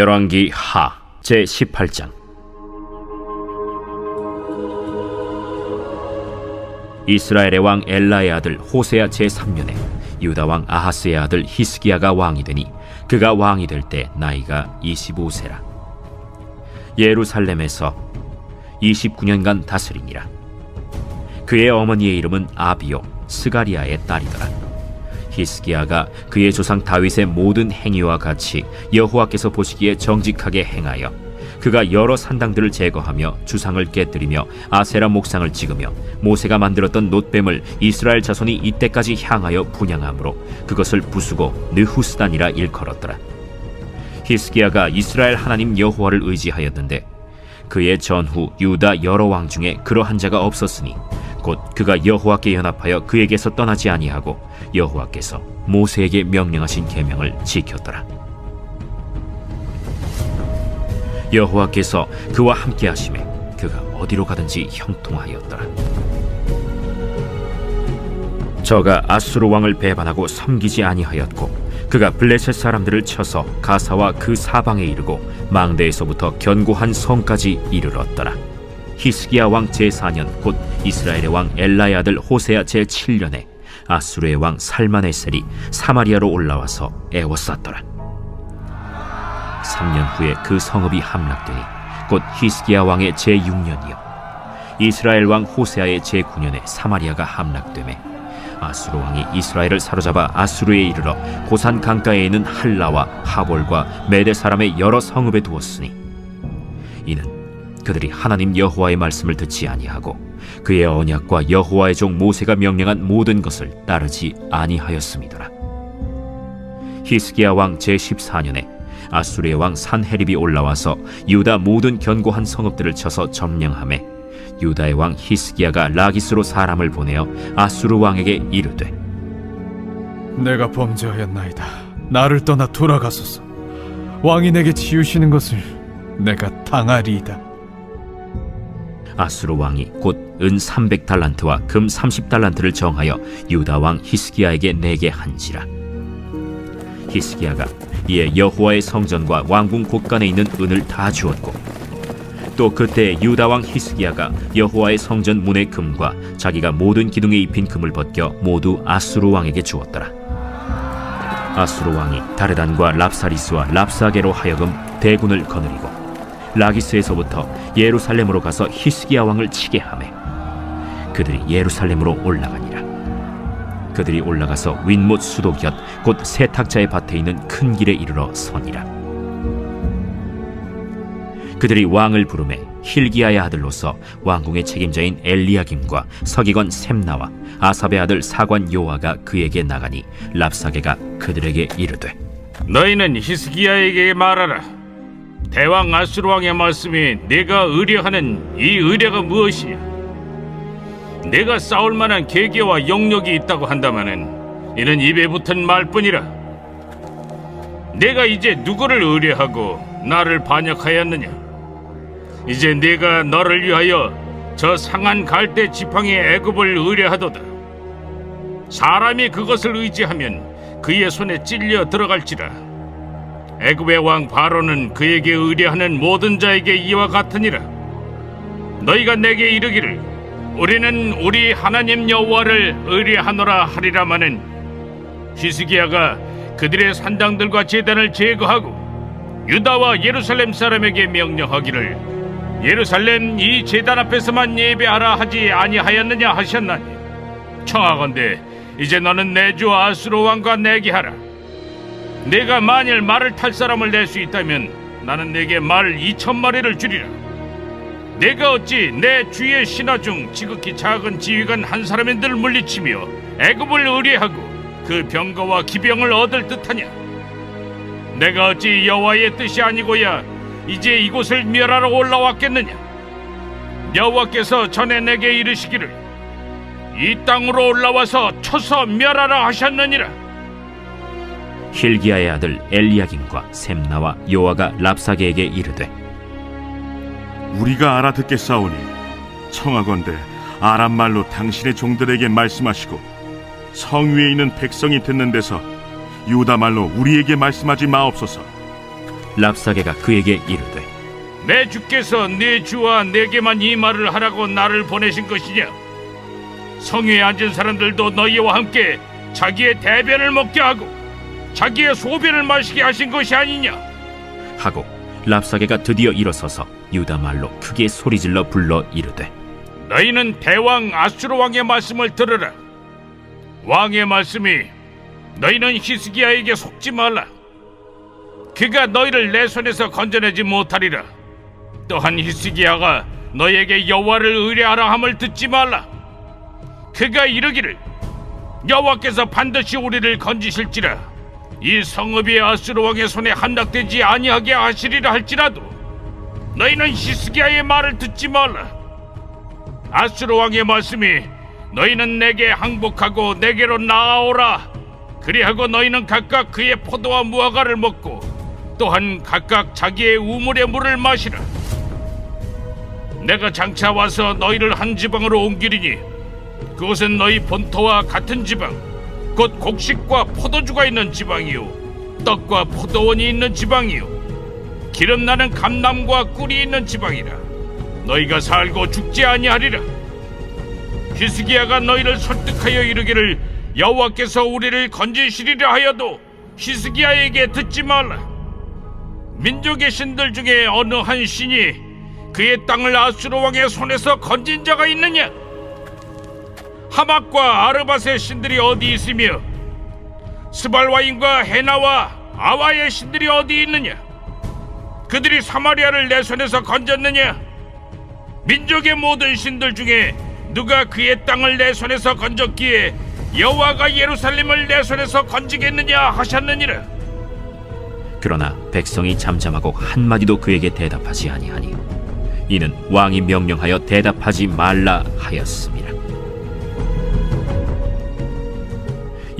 열왕기 하 제 18장. 이스라엘의 왕 엘라의 아들 호세아 제 3년에 유다 왕 아하스의 아들 히스기야가 왕이 되니 그가 왕이 될 때 나이가 25세라. 예루살렘에서 29년간 다스리니라. 그의 어머니의 이름은 아비요 스가리아의 딸이더라 히스기야가 그의 조상 다윗의 모든 행위와 같이 여호와께서 보시기에 정직하게 행하여 그가 여러 산당들을 제거하며 주상을 깨뜨리며 아세라 목상을 찍으며 모세가 만들었던 놋뱀을 이스라엘 자손이 이때까지 향하여 분양함으로 그것을 부수고 느후스단이라 일컬었더라. 히스기야가 이스라엘 하나님 여호와를 의지하였는데 그의 전후 유다 여러 왕 중에 그러한 자가 없었으니 곧 그가 여호와께 연합하여 그에게서 떠나지 아니하고 여호와께서 모세에게 명령하신 계명을 지켰더라. 여호와께서 그와 함께 하심에 그가 어디로 가든지 형통하였더라. 저가 아수르 왕을 배반하고 섬기지 아니하였고 그가 블레셋 사람들을 쳐서 가사와 그 사방에 이르고 망대에서부터 견고한 성까지 이르렀더라. 히스기야 왕 제4년 곧 이스라엘의 왕 엘라의 아들 호세아 제7년에 아수르의 왕 살마네셀이 사마리아로 올라와서 애워쌌더라. 3년 후에 그 성읍이 함락되니 곧 히스기야 왕의 제6년이요 이스라엘 왕 호세아의 제9년에 사마리아가 함락되매 아수르 왕이 이스라엘을 사로잡아 아수르에 이르러 고산 강가에 있는 할라와 하볼과 메대 사람의 여러 성읍에 두었으니 이는 그들이 하나님 여호와의 말씀을 듣지 아니하고 그의 언약과 여호와의 종 모세가 명령한 모든 것을 따르지 아니하였음이더라. 히스기야 왕 제14년에 아수르의 왕 산헤립이 올라와서 유다 모든 견고한 성읍들을 쳐서 점령하매 유다의 왕 히스기야가 라기스로 사람을 보내어 아수르 왕에게 이르되 내가 범죄하였나이다. 나를 떠나 돌아가소서. 왕이 내게 지우시는 것을 내가 당하리이다. 아수르 왕이 곧 은 300달란트와 금 30달란트를 정하여 유다 왕 히스기야에게 내게 한지라. 히스기야가 이에 여호와의 성전과 왕궁 곳간에 있는 은을 다 주었고 또 그때 유다 왕 히스기야가 여호와의 성전 문의 금과 자기가 모든 기둥에 입힌 금을 벗겨 모두 아수르 왕에게 주었더라. 아수르 왕이 다르단과 랍사리스와 랍사게로 하여금 대군을 거느리고 라기스에서부터 예루살렘으로 가서 히스기야 왕을 치게 하매 그들이 예루살렘으로 올라가니라 그들이 올라가서 윗못 수도 곁 곧 세탁자의 밭에 있는 큰 길에 이르러 서니라 그들이 왕을 부르매 힐기야의 아들로서 왕궁의 책임자인 엘리야김과 서기관 셈나와 아삽의 아들 사관 요아가 그에게 나가니 랍사게가 그들에게 이르되 너희는 히스기야에게 말하라. 대왕 아수르 왕의 말씀이 내가 의뢰하는 이 의뢰가 무엇이냐? 내가 싸울 만한 계계와 영역이 있다고 한다마는 이는 입에 붙은 말뿐이라. 내가 이제 누구를 의뢰하고 나를 반역하였느냐? 이제 내가 너를 위하여 저 상한 갈대 지팡이 애굽을 의뢰하도다. 사람이 그것을 의지하면 그의 손에 찔려 들어갈지라. 애굽의 왕 바로는 그에게 의뢰하는 모든 자에게 이와 같으니라. 너희가 내게 이르기를 우리는 우리 하나님 여호와를 의뢰하노라 하리라마는 히스기야가 그들의 산당들과 제단을 제거하고 유다와 예루살렘 사람에게 명령하기를 예루살렘 이 제단 앞에서만 예배하라 하지 아니하였느냐 하셨나니 청하건대 이제 너는 내 주 아수르 왕과 내게 하라 내가 만일 말을 탈 사람을 낼 수 있다면 나는 내게 말 이천 마리를 주리라. 내가 어찌 내 주의 신하 중 지극히 작은 지휘관 한 사람인 들 물리치며 애굽을 의뢰하고 그 병거와 기병을 얻을 듯하냐? 내가 어찌 여호와의 뜻이 아니고야 이제 이곳을 멸하러 올라왔겠느냐? 여호와께서 전에 내게 이르시기를 이 땅으로 올라와서 쳐서 멸하라 하셨느니라. 힐기야의 아들 엘리야김과 셈나와 요아가 랍사게에게 이르되 우리가 알아듣겠사오니 청하건대 아람 말로 당신의 종들에게 말씀하시고 성 위에 있는 백성이 듣는 데서 유다 말로 우리에게 말씀하지 마옵소서. 랍사게가 그에게 이르되 내 주께서 내 주와 내게만 이 말을 하라고 나를 보내신 것이냐? 성위에 앉은 사람들도 너희와 함께 자기의 대변을 먹게 하고 자기의 소변을 마시게 하신 것이 아니냐? 하고 랍사게가 드디어 일어서서 유다 말로 크게 소리질러 불러 이르되 너희는 대왕 아수르 왕의 말씀을 들으라. 왕의 말씀이 너희는 히스기야에게 속지 말라. 그가 너희를 내 손에서 건져내지 못하리라. 또한 히스기야가 너희에게 여호와를 의뢰하라 함을 듣지 말라. 그가 이르기를 여호와께서 반드시 우리를 건지실지라. 이 성읍이 아수르 왕의 손에 함락되지 아니하게 하시리라 할지라도 너희는 히스기야의 말을 듣지 말라. 아수르 왕의 말씀이 너희는 내게 항복하고 내게로 나아오라 그리하고 너희는 각각 그의 포도와 무화과를 먹고 또한 각각 자기의 우물의 물을 마시라 내가 장차 와서 너희를 한 지방으로 옮기리니 그곳은 너희 본토와 같은 지방 곧 곡식과 포도주가 있는 지방이요 떡과 포도원이 있는 지방이요 기름 나는 감남과 꿀이 있는 지방이라 너희가 살고 죽지 아니하리라. 히스기야가 너희를 설득하여 이르기를 여호와께서 우리를 건지시리라 하여도 히스기야에게 듣지 말라. 민족의 신들 중에 어느 한 신이 그의 땅을 아수르 왕의 손에서 건진 자가 있느냐? 하막과 아르밧의 신들이 어디 있으며 스발와인과 헤나와 아와의 신들이 어디 있느냐? 그들이 사마리아를 내 손에서 건졌느냐? 민족의 모든 신들 중에 누가 그의 땅을 내 손에서 건졌기에 여호와가 예루살렘을 내 손에서 건지겠느냐 하셨느니라. 그러나 백성이 잠잠하고 한마디도 그에게 대답하지 아니하니 이는 왕이 명령하여 대답하지 말라 하였습니다.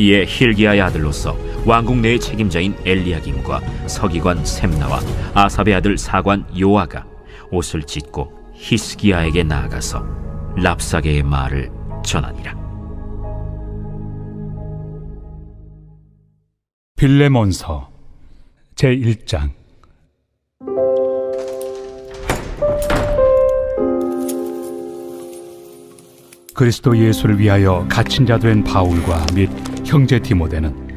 이에 힐기야의 아들로서 왕국 내의 책임자인 엘리야김과 서기관 셈나와 아삽의 아들 사관 요아가 옷을 찢고 히스기야에게 나아가서 랍사게의 말을 전하니라. 빌레몬서 제1장 그리스도 예수를 위하여 갇힌 자 된 바울과 및 형제 디모데는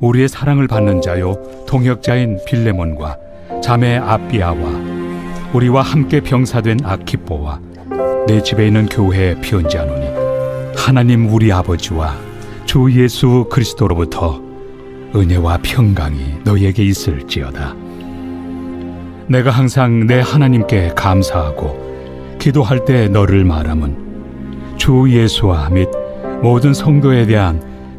우리의 사랑을 받는 자요 동역자인 빌레몬과 자매 아비아와 우리와 함께 병사된 아키뽀와 내 집에 있는 교회에 편지하노니 하나님 우리 아버지와 주 예수 그리스도로부터 은혜와 평강이 너에게 있을지어다. 내가 항상 내 하나님께 감사하고 기도할 때 너를 말함은 주 예수와 및 모든 성도에 대한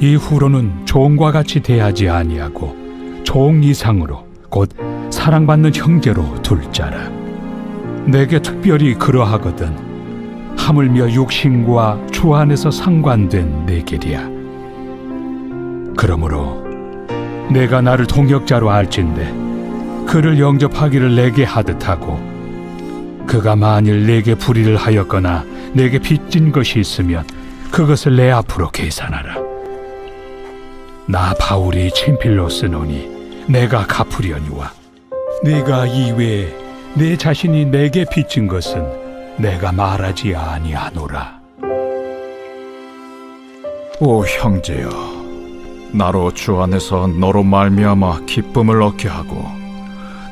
이후로는 종과 같이 대하지 아니하고 종 이상으로 곧 사랑받는 형제로 둘 자라. 내게 특별히 그러하거든 하물며 육신과 주 안에서 상관된 내 길이야. 그러므로 내가 나를 동역자로 알진대 그를 영접하기를 내게 하듯 하고 그가 만일 내게 불의를 하였거나 내게 빚진 것이 있으면 그것을 내 앞으로 계산하라. 나 바울이 친필로 쓰노니 내가 갚으려니와 네가 이외에 내 자신이 내게 빚진 것은 내가 말하지 아니하노라. 오 형제여, 나로 주 안에서 너로 말미암아 기쁨을 얻게 하고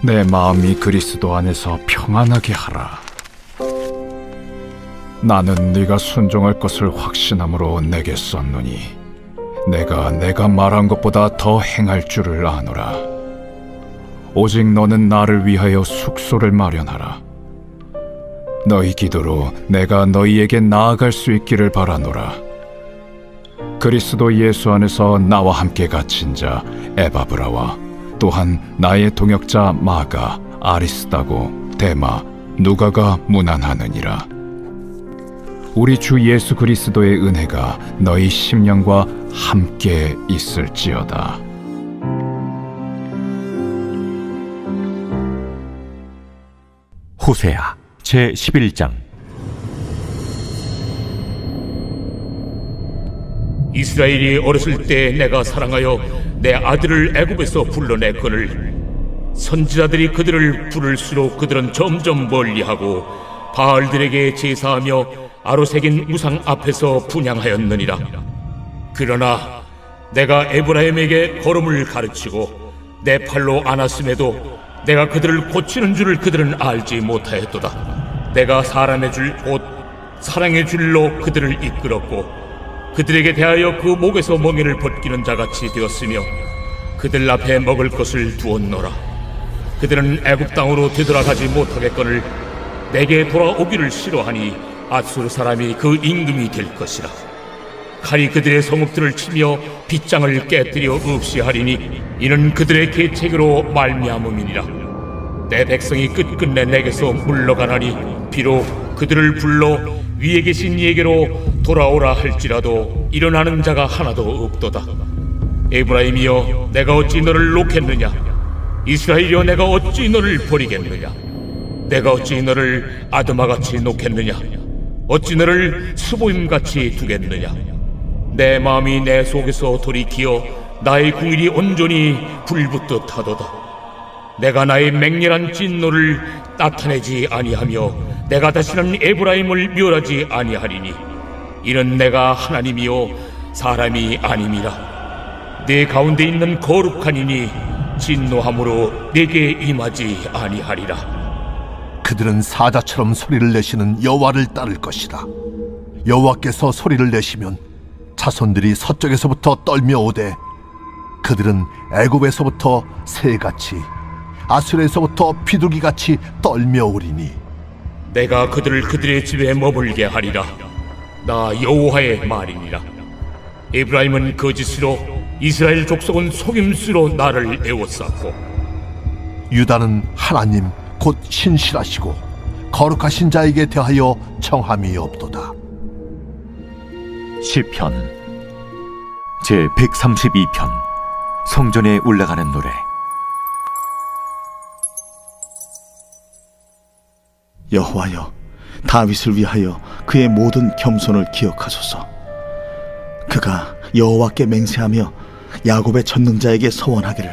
내 마음이 그리스도 안에서 평안하게 하라. 나는 네가 순종할 것을 확신함으로 내게 썼노니 내가 내가 말한 것보다 더 행할 줄을 아노라. 오직 너는 나를 위하여 숙소를 마련하라. 너희 기도로 내가 너희에게 나아갈 수 있기를 바라노라. 그리스도 예수 안에서 나와 함께 갇힌 자 에바브라와 또한 나의 동역자 마가 아리스다고 데마 누가가 문안하느니라 우리 주 예수 그리스도의 은혜가 너희 심령과 함께 있을지어다. 호세아 제 11장. 이스라엘이 어렸을 때 내가 사랑하여 내 아들을 애굽에서 불러냈거늘 선지자들이 그들을 부를수록 그들은 점점 멀리하고 바알들에게 제사하며 아로새긴 우상 앞에서 분양하였느니라 그러나 내가 에브라임에게 걸음을 가르치고 내 팔로 안았음에도 내가 그들을 고치는 줄을 그들은 알지 못하였도다. 내가 사람의 줄 곧 사랑의 줄로 그들을 이끌었고 그들에게 대하여 그 목에서 멍에를 벗기는 자같이 되었으며 그들 앞에 먹을 것을 두었노라. 그들은 애굽 땅으로 되돌아가지 못하겠거늘 내게 돌아오기를 싫어하니 아수르 사람이 그 임금이 될 것이라 칼이 그들의 성읍들을 치며 빗장을 깨뜨려 없이 하리니 이는 그들의 계책으로 말미암음이니라. 내 백성이 끝끝내 내게서 물러가나니 비록 그들을 불러 위에 계신 이에게로 돌아오라 할지라도 일어나는 자가 하나도 없도다. 에브라임이여 내가 어찌 너를 놓겠느냐? 이스라엘이여 내가 어찌 너를 버리겠느냐? 내가 어찌 너를 아드마같이 놓겠느냐? 어찌 너를 스보임같이 두겠느냐 내 마음이 내 속에서 돌이키어 나의 궁일이 온전히 불붙듯 하도다. 내가 나의 맹렬한 진노를 나타내지 아니하며 내가 다시는 에브라임을 멸하지 아니하리니 이는 내가 하나님이요 사람이 아님이라. 내 가운데 있는 거룩한 이니 진노함으로 내게 임하지 아니하리라. 그들은 사자처럼 소리를 내시는 여호와를 따를 것이다. 여호와께서 소리를 내시면 자손들이 서쪽에서부터 떨며 오되 그들은 애굽에서부터 새같이 아수르에서부터 비둘기같이 떨며 오리니 내가 그들을 그들의 집에 머물게 하리라. 나 여호와의 말이니라. 에브라임은 거짓으로 이스라엘 족속은 속임수로 나를 애워쌌고 유다는 하나님 곧 신실하시고 거룩하신 자에게 대하여 청함이 없도다. 시편 제 132편 성전에 올라가는 노래. 여호와여 다윗을 위하여 그의 모든 겸손을 기억하소서. 그가 여호와께 맹세하며 야곱의 전능자에게 서원하기를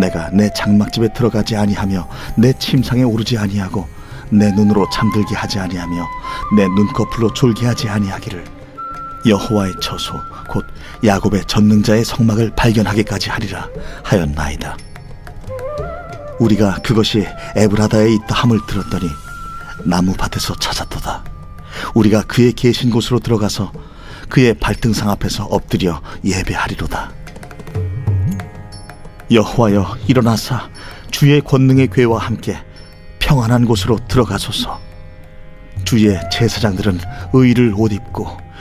내가 내 장막집에 들어가지 아니하며 내 침상에 오르지 아니하고 내 눈으로 잠들게 하지 아니하며 내 눈꺼풀로 졸게 하지 아니하기를 여호와의 처소 곧 야곱의 전능자의 성막을 발견하기까지 하리라 하였나이다 우리가 그것이 에브라다에 있다 함을 들었더니 나무 밭에서 찾았도다. 우리가 그의 계신 곳으로 들어가서 그의 발등상 앞에서 엎드려 예배하리로다. 여호와여 일어나사 주의 권능의 괴와 함께 평안한 곳으로 들어가소서. 주의 제사장들은 의를 옷 입고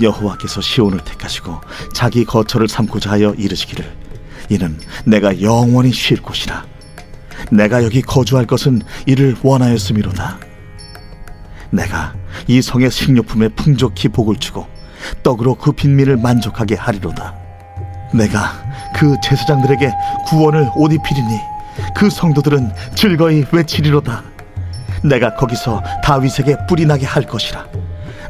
여호와께서 시온을 택하시고 자기 거처를 삼고자 하여 이르시기를 이는 내가 영원히 쉴 곳이라. 내가 여기 거주할 것은 이를 원하였음이로다. 내가 이 성의 식료품에 풍족히 복을 주고 떡으로 그 빈민을 만족하게 하리로다. 내가 그 제사장들에게 구원을 옷 입히리니 그 성도들은 즐거이 외치리로다. 내가 거기서 다윗에게 뿔이 나게 할 것이라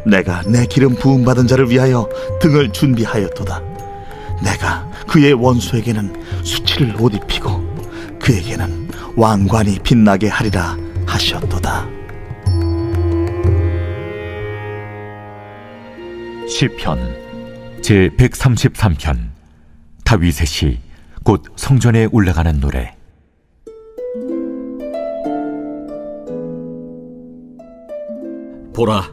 내가 내 기름 부음 받은 자를 위하여 등을 준비하였도다. 내가 그의 원수에게는 수치를 옷 입히고 그에게는 왕관이 빛나게 하리라 하셨도다. 시편 제 133편 다윗의 시 곧 성전에 올라가는 노래 보라,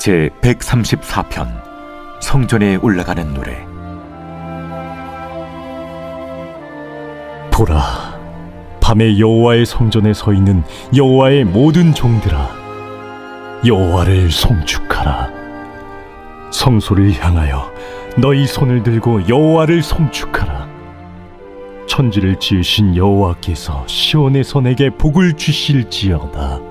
제 134편 성전에 올라가는 노래 보라, 밤에 여호와의 성전에 서 있는 여호와의 모든 종들아, 여호와를 송축하라. 성소를 향하여 너희 손을 들고 여호와를 송축하라. 천지를 지으신 여호와께서 시온에서 내게 복을 주실지어다.